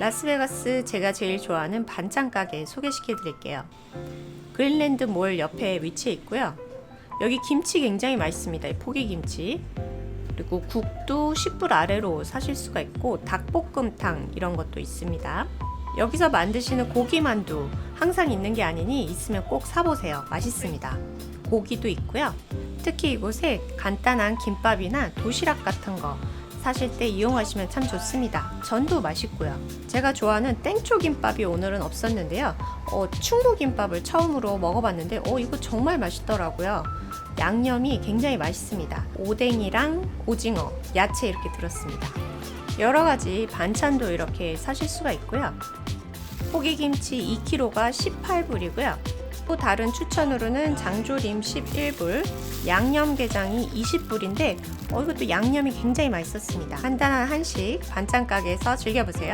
라스베가스 제가 제일 좋아하는 반찬 가게 소개시켜 드릴게요. 그린랜드 몰 옆에 위치해 있고요. 여기 김치 굉장히 맛있습니다. 이 포기 김치. 그리고 국도 10불 아래로 사실 수가 있고 닭볶음탕 이런 것도 있습니다. 여기서 만드시는 고기 만두 항상 있는 게 아니니 있으면 꼭 사보세요. 맛있습니다. 고기도 있고요. 특히 이곳에 간단한 김밥이나 도시락 같은 거 사실 때 이용하시면 참 좋습니다. 전도 맛있고요. 제가 좋아하는 땡초 김밥이 오늘은 없었는데요. 어, 충무 김밥을 처음으로 먹어봤는데 어, 이거 정말 맛있더라고요. 양념이 굉장히 맛있습니다. 오뎅이랑 오징어, 야채 이렇게 들었습니다. 여러 가지 반찬도 이렇게 사실 수가 있고요. 포기김치 2kg가 18불이고요. 또 다른 추천으로는 장조림 11불, 양념게장이 20불인데 어, 이것도 양념이 굉장히 맛있었습니다. 간단한 한식 반찬 가게에서 즐겨보세요.